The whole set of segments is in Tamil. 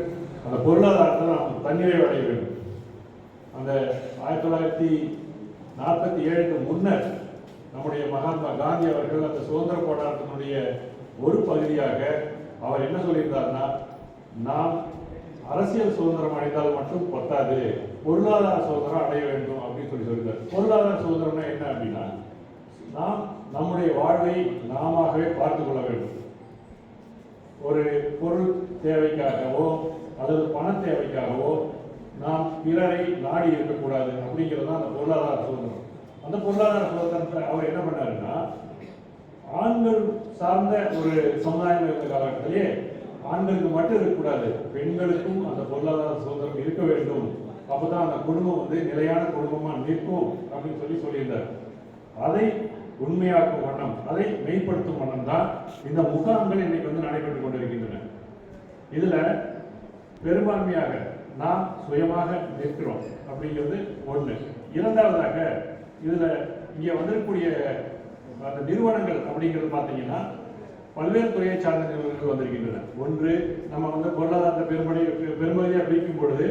அந்த பொருளாதாரத்தை நாம் தன்னிறைவு அடைய வேண்டும். அந்த ஆயிரத்தி தொள்ளாயிரத்தி நாற்பத்தி ஏழுக்கு முன்னர் நம்முடைய மகாத்மா காந்தி அவர்கள் அந்த சுதந்திர போராட்டத்தினுடைய ஒரு பகுதியாக அவர் என்ன சொல்லியிருந்தார்னா நாம் அரசியல் சுதந்திரம் அடைந்தால் மட்டும் பத்தாது பொருளாதார சுதந்திரம் அடைய வேண்டும் அப்படின்னு சொல்லி சொல்லியிருந்தார். பொருளாதார சுதந்திரம்னா என்ன அப்படின்னா நாம் நம்முடைய வாழ்வை நாமவே பார்த்து கொள்ள வேண்டும். ஒரு பொருள் தேவைக்காகவோ அல்லது பண தேவைக்காகவோ நாம் பிறரை நாடி இருக்கக்கூடாது அப்படிங்கிறது தான் அந்த பொருளாதார சுதந்திரம் அந்த பொருளாதார சுதந்திரத்தை அவர் என்ன பண்ணாருன்னா ஆண்கள் சார்ந்த ஒரு சமுதாயம் இருந்த காலகட்டத்திலே ஆண்களுக்கு மட்டும் இருக்கக்கூடாது பெண்களுக்கும் அந்த பொருளாதார சுதந்திரம் இருக்க வேண்டும். அப்போதான் அந்த குடும்பம் வந்து நிலையான குடும்பமாக நிற்கும் அப்படின்னு சொல்லி சொல்லியிருந்தார். அதை உண்மையாக்கும் வண்ணம் அதை மெய்ப்படுத்தும் வண்ணம் தான் இந்த முகாம்கள் இன்னைக்கு வந்து நடைபெற்றுக் கொண்டிருக்கின்றன. இதுல பெரும்பான்மையாக நாம் சுயமாக நிற்கிறோம் அப்படிங்கிறது ஒண்ணு. இரண்டாவதாக இதுல இங்கே வந்திருக்கக்கூடிய அந்த நிறுவனங்கள் அப்படிங்கிறது பார்த்தீங்கன்னா பல்வேறு துறையை சார்ந்த நிறுவனங்கள் வந்திருக்கின்றன. ஒன்று நம்ம வந்து பொருளாதாரத்தை பெரும்படி பெருமதியாக பிரிக்கும் பொழுது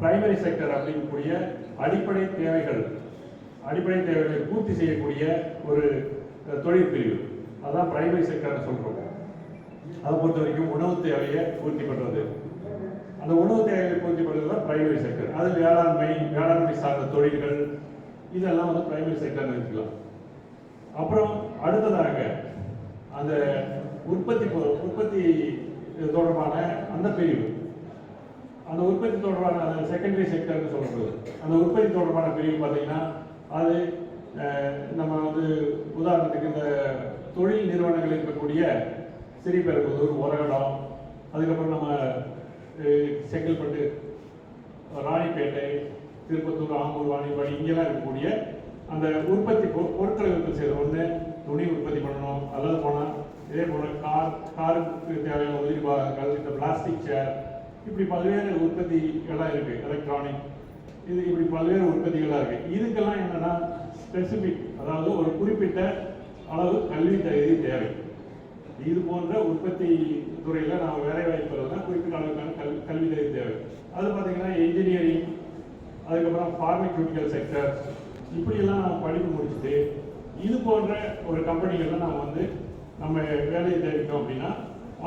பிரைமரி செக்டர் அப்படிங்கக்கூடிய அடிப்படை தேவைகள் அடிப்படை தேவைகளை பூர்த்தி செய்யக்கூடிய ஒரு தொழில் பிரிவு. அதான் பிரைமரி செக்டர்னு சொல்கிறோம் அதை பொறுத்த வரைக்கும் உணவு தேவையை பூர்த்தி பண்ணுறது அந்த உணவு தேவையை பூர்த்தி பண்ணுறது தான் பிரைமரி செக்டர் அது வேளாண்மை வேளாண்மை சார்ந்த தொழில்கள் இதெல்லாம் வந்து பிரைமரி செக்டர்னு வச்சுக்கலாம். அப்புறம் அடுத்ததாக அந்த உற்பத்தி உற்பத்தி தொடர்பான அந்த பிரிவு. அந்த உற்பத்தி தொடர்பான அந்த செகண்டரி செக்டர்னு சொல்லும்போது அந்த உற்பத்தி தொடர்பான பிரிவு பார்த்தீங்கன்னா அது நம்ம வந்து உதாரணத்துக்கு இந்த தொழில் நிறுவனங்கள் இருக்கக்கூடிய சிறிபெரும்புதூர் உரகடம் அதுக்கப்புறம் நம்ம செங்கல்பட்டு ராணிப்பேட்டை திருப்பத்தூர் ஆம்பூர் வாணிப்பாடி இங்கெல்லாம் இருக்கக்கூடிய அந்த உற்பத்தி பொ- பொருட்களை உற்பத்தி செய்கிற ஒன்று துணி உற்பத்தி பண்ணணும் அல்லது போனால் இதே போல் கார் காருக்கு தேவையான உதிரி பாகங்கள் இந்த பிளாஸ்டிக் சேர் இப்படி பல்வேறு உற்பத்திகள்லாம் இருக்குது எலக்ட்ரானிக் இது இப்படி பல்வேறு உற்பத்திகளாக இருக்கு. இதுக்கெல்லாம் என்னன்னா ஸ்பெசிபிக் அதாவது ஒரு குறிப்பிட்ட அளவு கல்வி தகுதி தேவை. இது போன்ற உற்பத்தி துறையில நாம் வேலை வாய்ப்பு குறிப்பிட்ட அளவுக்கான கல் கல்வி தகுதி தேவை. அது பார்த்தீங்கன்னா இன்ஜினியரிங் அதுக்கப்புறம் ஃபார்மக்யூட்டிக்கல் செக்டர் இப்படியெல்லாம் நம்ம படிப்பு முடிச்சுட்டு இது போன்ற ஒரு கம்பெனிகளில் நாம் வந்து நம்ம வேலையை தேடிட்டோம் அப்படின்னா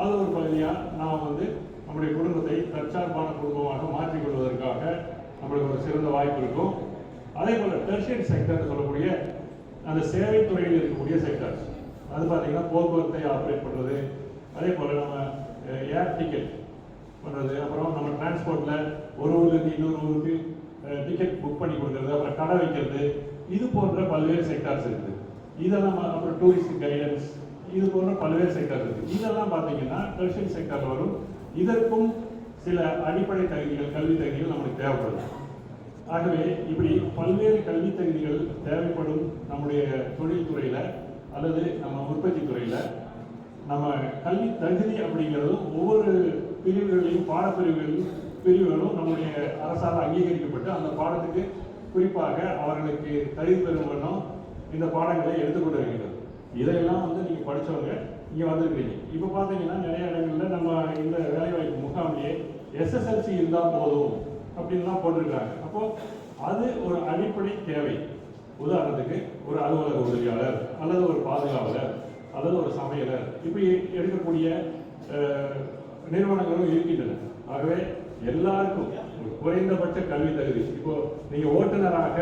அது ஒரு பகுதியாக நாம் வந்து நம்முடைய குடும்பத்தை தற்சார்பான குடும்பமாக மாற்றிக்கொள்வதற்காக நம்மளுக்கு ஒரு சிறந்த வாய்ப்பு இருக்கும். அதே போல் டெர்ஷியரி செக்டர்னு சொல்லக்கூடிய அந்த சேவை துறையில் இருக்கக்கூடிய செக்டர்ஸ் அது பார்த்தீங்கன்னா போக்குவரத்தை ஆப்ரேட் பண்ணுறது அதே போல் நம்ம ஏர் டிக்கெட் பண்ணுறது அப்புறம் நம்ம டிரான்ஸ்போர்ட்டில் ஒரு ஊர்லேருந்து இன்னொரு ஊருக்கு டிக்கெட் புக் பண்ணி கொடுக்கறது. அப்புறம் கடை வைக்கிறது. இது போன்ற பல்வேறு செக்டார்ஸ் இருக்குது இதெல்லாம் அப்புறம் டூரிஸ்ட் கைடன்ஸ் இது போன்ற பல்வேறு செக்டார்ஸ் இருக்குது இதெல்லாம் பார்த்தீங்கன்னா டெர்ஷியரி செக்டார் வரும். இதற்கும் சில அடிப்படை தகுதிகள் கல்வி தகுதிகள் நம்மளுக்கு தேவைப்படுது ஆகவே இப்படி பல்வேறு கல்வி தகுதிகள் தேவைப்படும் நம்முடைய தொழில்துறையில அல்லது நம்ம உற்பத்தி துறையில் நம்ம கல்வி தகுதி அப்படிங்கிறதும் ஒவ்வொரு பிரிவுகளையும் பாடப்பிரிவுகளிலும் பிரிவுகளும் நம்முடைய அரசால் அங்கீகரிக்கப்பட்டு அந்த பாடத்துக்கு குறிப்பாக அவர்களுக்கு தகுதி பெறும் வண்ணம் இந்த பாடங்களை எடுத்துக்கொண்டு வருகின்றது இதையெல்லாம் வந்து நீங்கள் படித்தவங்க இங்கே வந்திருக்கிறீங்க இப்போ பார்த்தீங்கன்னா நிறைய இடங்களில் நம்ம இந்த வேலைவாய்ப்பு முகாமிலேயே எஸ்எஸ்எல்சி இருந்தால் போதும் அப்படின்லாம் போட்டிருக்காங்க. அப்போ அது ஒரு அடிப்படை தேவை. உதாரணத்துக்கு ஒரு அலுவலக உதவியாளர் அல்லது ஒரு பாதுகாவலர் அல்லது ஒரு சமையலர் இப்படி எடுக்கக்கூடிய நிறுவனங்களும் இருக்கின்றன. ஆகவே எல்லாருக்கும் குறைந்தபட்ச கல்வி தகுதி. இப்போ நீங்க ஓட்டுநராக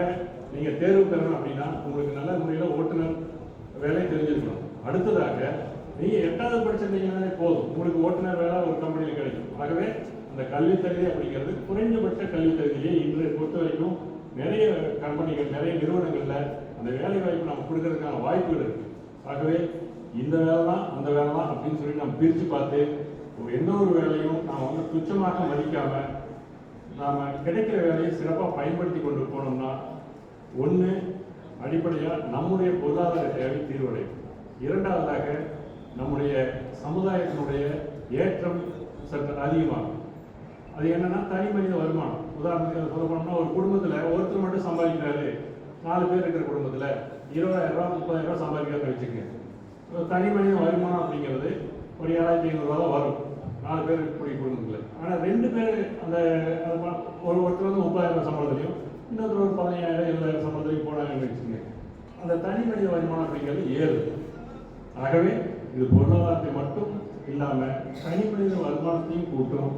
நீங்க தேர்வு பெறணும் அப்படின்னா உங்களுக்கு நல்ல முறையில் ஓட்டுநர் வேலை தெரிஞ்சிருக்கணும். அடுத்ததாக நீங்கள் எட்டாவது படிச்சிருந்தீங்கன்னாலே போதும். உங்களுக்கு ஓட்டுநர் வேலை ஒரு கம்பெனியில் கிடைக்கும். ஆகவே அந்த கல்வித் தகுதி அப்படிங்கிறது குறைந்தபட்ச கல்வித் தகுதியை இன்று பொறுத்த வரைக்கும் நிறைய கம்பெனிகள் நிறைய நிறுவனங்களில் அந்த வேலை வாய்ப்பு நம்ம கொடுக்கறதுக்கான வாய்ப்புகள் இருக்கு. ஆகவே இந்த வேலை தான் அந்த வேலை தான் அப்படின்னு சொல்லி நம்ம பிரித்து பார்த்து ஒரு எந்த ஒரு வேலையும் நாம் வந்து துச்சமாக மதிக்காம நாம் கிடைக்கிற வேலையை சிறப்பாக பயன்படுத்தி கொண்டு போனோம்னா ஒன்று அடிப்படையாக நம்முடைய பொருளாதார தேவை தீர்வடையும். இரண்டாவதாக நம்முடைய சமுதாயத்தினுடைய ஏற்றம் சற்று அதிகமாகும். அது என்னன்னா தனி மனித வருமானம். உதாரணத்துக்கு சொல்ல போனோம்னா ஒரு குடும்பத்தில் ஒருத்தர் மட்டும் சம்பாதிக்கிறாரு. நாலு பேர் இருக்கிற குடும்பத்தில் இருபதாயிரம் ரூபா முப்பதாயிரம் ரூபா சம்பாதிக்கிறத வச்சுக்கோங்க. தனி மனித வருமானம் அப்படிங்கிறது ஒரு ஏழாயிரத்தி ஐநூறுரூவா தான் வரும். நாலு பேர் இருக்கக்கூடிய குடும்பத்தில். ஆனால் ரெண்டு பேர் அந்த ஒரு ஒருத்தர் வந்து முப்பதாயிரம் சம்பளத்துலையும் இன்னொருத்தர் ஒரு பதினையாயிரம் இருபதாயிரம் சம்பளத்துலையும் போனாங்கன்னு வச்சுக்கோங்க. அந்த தனி மனித வருமானம் அப்படிங்கிறது ஏழு. ஆகவே இது பொருளாதாரத்தை மட்டும் இல்லாமல் தனி வருமானத்தையும் கூட்டும்.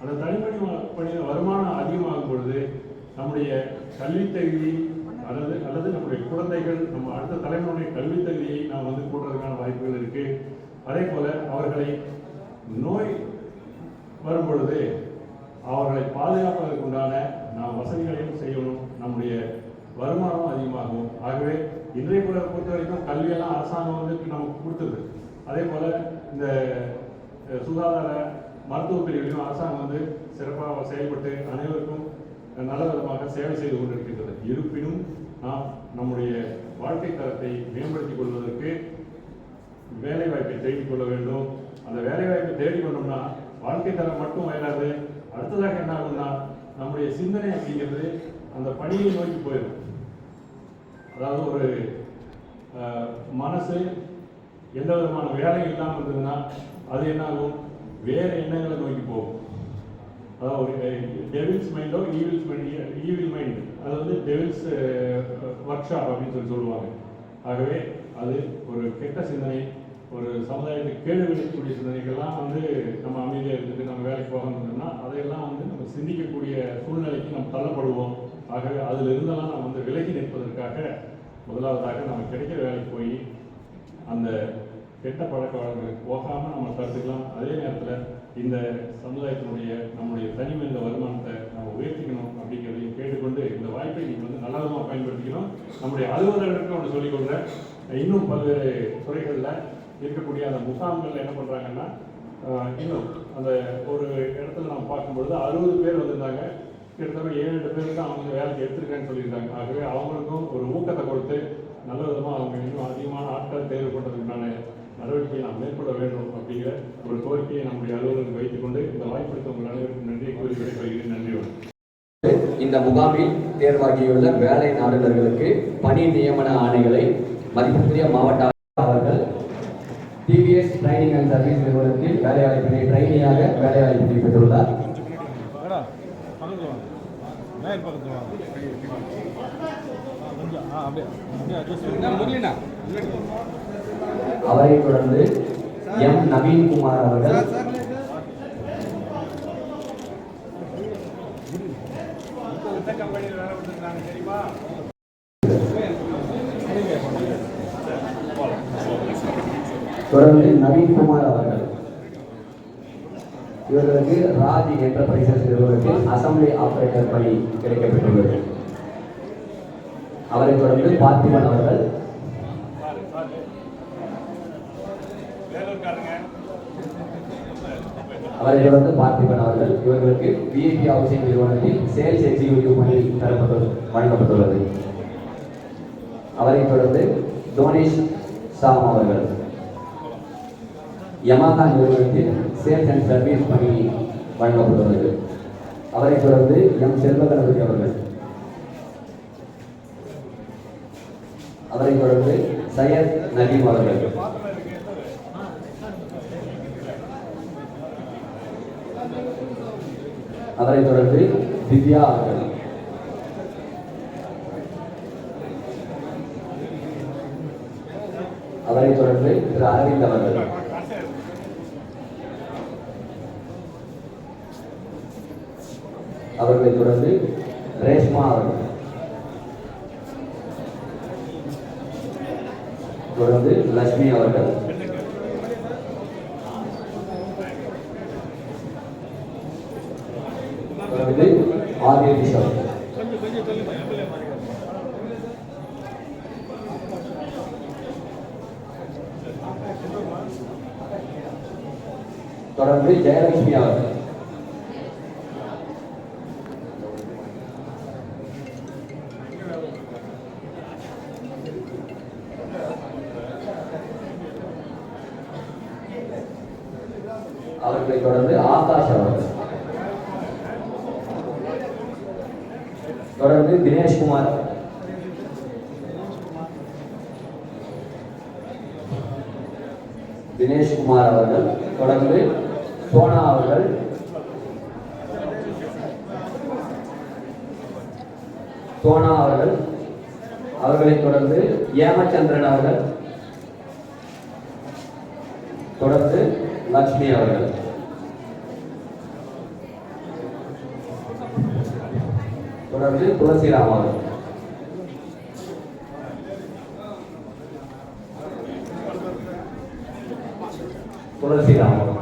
அந்த தனி மனித வ- வருமானம் அதிகமாகும் பொழுது நம்முடைய கல்வித்தகுதி அல்லது அல்லது நம்முடைய குழந்தைகள் நம்ம அடுத்த தலைமுறையுடைய கல்வித்தகுதியை நாம் வந்து கூட்டுறதுக்கான வாய்ப்புகள் இருக்குது அதே போல அவர்களை நோய் வரும் பொழுது அவர்களை பாதுகாப்பதற்குண்டான நாம் வசதிகளையும் செய்யணும். நம்முடைய வருமானம் அதிகமாகும். ஆகவே இன்றைய பொறுத்த வரைக்கும் கல்வியெல்லாம் அரசாங்கம் வந்து நமக்கு கொடுத்தது அதே போல் இந்த சுகாதார மருத்துவ பிரிவிலையும் அரசாங்கம் வந்து சிறப்பாக செயல்பட்டு அனைவருக்கும் நல்ல விதமாக சேவை செய்து கொண்டிருக்கின்றது. இருப்பினும் நாம் நம்முடைய வாழ்க்கை தரத்தை மேம்படுத்திக் கொள்வதற்கு வேலை வாய்ப்பை தேடிக் கொள்ள வேண்டும். அந்த வேலை வாய்ப்பை தேடிக்கொண்டோம்னா வாழ்க்கை தரம் மட்டும் வயலாது அடுத்ததாக என்ன ஆகும்னா நம்முடைய சிந்தனை அப்படிங்கிறது அந்த பணியை நோக்கி போயிடும். அதாவது ஒரு மனசு எந்த விதமான வேலையும் இல்லாமல் இருந்ததுன்னா அது என்ன ஆகும் வேற எண்ணங்களை நோக்கி போகும். அதாவது ஒரு டெவில்ஸ் மைண்டோ ஈவில்ஸ் மைண்ட் ஈவில் மைண்ட் அது வந்து டெவில்ஸ் ஒர்க் ஷாப் அப்படின்னு சொல்லி சொல்லுவாங்க. ஆகவே அது ஒரு கெட்ட சிந்தனை ஒரு சமுதாயத்துக்கு கேடு விளைக்கக்கூடிய சிந்தனைகள்லாம் வந்து நம்ம அமைதியாக இருந்துட்டு நம்ம வேலைக்கு போகணும்னா அதையெல்லாம் வந்து நம்ம சிந்திக்கக்கூடிய சூழ்நிலைக்கு நம்ம தள்ளப்படுவோம். ஆகவே அதில் இருந்தெல்லாம் நம்ம வந்து விலகி நிற்பதற்காக முதலாவதாக நம்ம கிடைக்கிற கெட்ட பழக்க வழக்கங்களுக்கு போகாமல் நம்ம தடுத்துக்கலாம் அதே நேரத்தில் இந்த சமுதாயத்தினுடைய நம்முடைய தனி மனித வருமானத்தை நம்ம உயர்த்திக்கணும் அப்படிங்கிறதையும் கேட்டுக்கொண்டு இந்த வாய்ப்பை நீங்கள் வந்து நல்ல விதமாக பயன்படுத்திக்கணும். நம்முடைய அலுவலர்களுக்கு ஒன்று சொல்லிக் கொள்கிறேன் இன்னும் பல்வேறு துறைகளில் இருக்கக்கூடிய அந்த முகாம்கள் என்ன பண்ணுறாங்கன்னா இன்னும் அந்த ஒரு இடத்துல நம்ம பார்க்கும்பொழுது அறுபது பேர் வந்திருந்தாங்க. கிட்டத்தட்ட ஏழு எட்டு பேருக்கு அவங்க வேலைக்கு எடுத்திருக்கேன்னு சொல்லியிருக்காங்க ஆகவே அவங்களுக்கும் ஒரு ஊக்கத்தை கொடுத்து நல்ல விதமாக அவங்க இன்னும் அதிகமான ஆட்கள் தேர்வு பண்ணுறதுக்கான நடவடிக்கையை நாம் மேற்கொள்ள வேண்டும் அப்படிங்கிற ஒரு கோரிக்கையை நம்முடைய அலுவலருக்கு வைத்துக் கொண்டு இந்த வாய்ப்பளித்த உங்கள் அனைவருக்கும் நன்றி. கூறி விடைபெறுகிறேன். நன்றி வணக்கம். இந்த முகாமில் தேர்வாகியுள்ள வேலை நாடுநர்களுக்கு பணி நியமன ஆணைகளை மதிப்புக்குரிய மாவட்ட அவர்கள் டிவிஎஸ் ட்ரைனிங் அண்ட் சர்வீஸ் நிறுவனத்தில் வேலைவாய்ப்பினை ட்ரைனியாக வேலைவாய்ப்பினை பெற்றுள்ளார். பக்கத்தில் அவரை தொடர்ந்து எம் நவீன்குமார் அவர்கள். தொடர்ந்து நவீன்குமார் அவர்கள். இவர்களுக்கு ராஜ் என்டர்பிரைசஸ் நிறுவனத்தில் அசம்பிளி ஆபரேட்டர் பணி கிடைக்கப்பெற்றுள்ளது. அவரை தொடர்ந்து பார்த்திபன் அவர்கள் சார் சார் வேலூர்காரங்க அவரை தொடர்ந்து பார்த்திபன் அவர்கள் இவர்களுக்கு விஐபி ஹவுசிங் நிறுவனத்தில் சேல்ஸ் எக்ஸிக்யூட்டிவ் பணி தரப்பட்டு வழங்கப்பட்டுள்ளது. அவரை தொடர்ந்து தோனேஷ் சாம் அவர்கள். யமாகா நிறுவனத்தில் சேல்ஸ் அண்ட் சர்வீஸ் பணி வழங்கப்பட்டுள்ளது. அவரை தொடர்ந்து எம் செல்வகணபதி அவர்கள். அவரை தொடர்ந்து சையத் நதீம் அவர்கள். அதனைத் தொடர்ந்து திவ்யா அவர்கள். அதனைத் தொடர்ந்து திரு அரவிந்த் அவர்கள். அவர்களைத் தொடர்ந்து ரேஷ்மா அவர்கள். தொடர்ந்து லட்சுமி அவர்கள் தொடர்ந்து ஆதிய கிஷோர் கொஞ்சம் கொஞ்சம் சொல்லுங்க தொடர்ந்து ஜெயலட்சுமி அவர்கள் அவர்களை தொடர்ந்து ஆகாஷ் அவர்கள் தொடர்ந்து தினேஷ்குமார் தினேஷ்குமார் அவர்கள் தொடர்ந்து சோனா அவர்கள். சோனா அவர்கள். அவர்களைத் தொடர்ந்து ஏமச்சந்திரன் அவர்கள். தொடர்ந்து லட்சுமி அவர்கள். தொடர்ந்து துளசிராம் அவர்கள் துளசிராம் அவர்கள்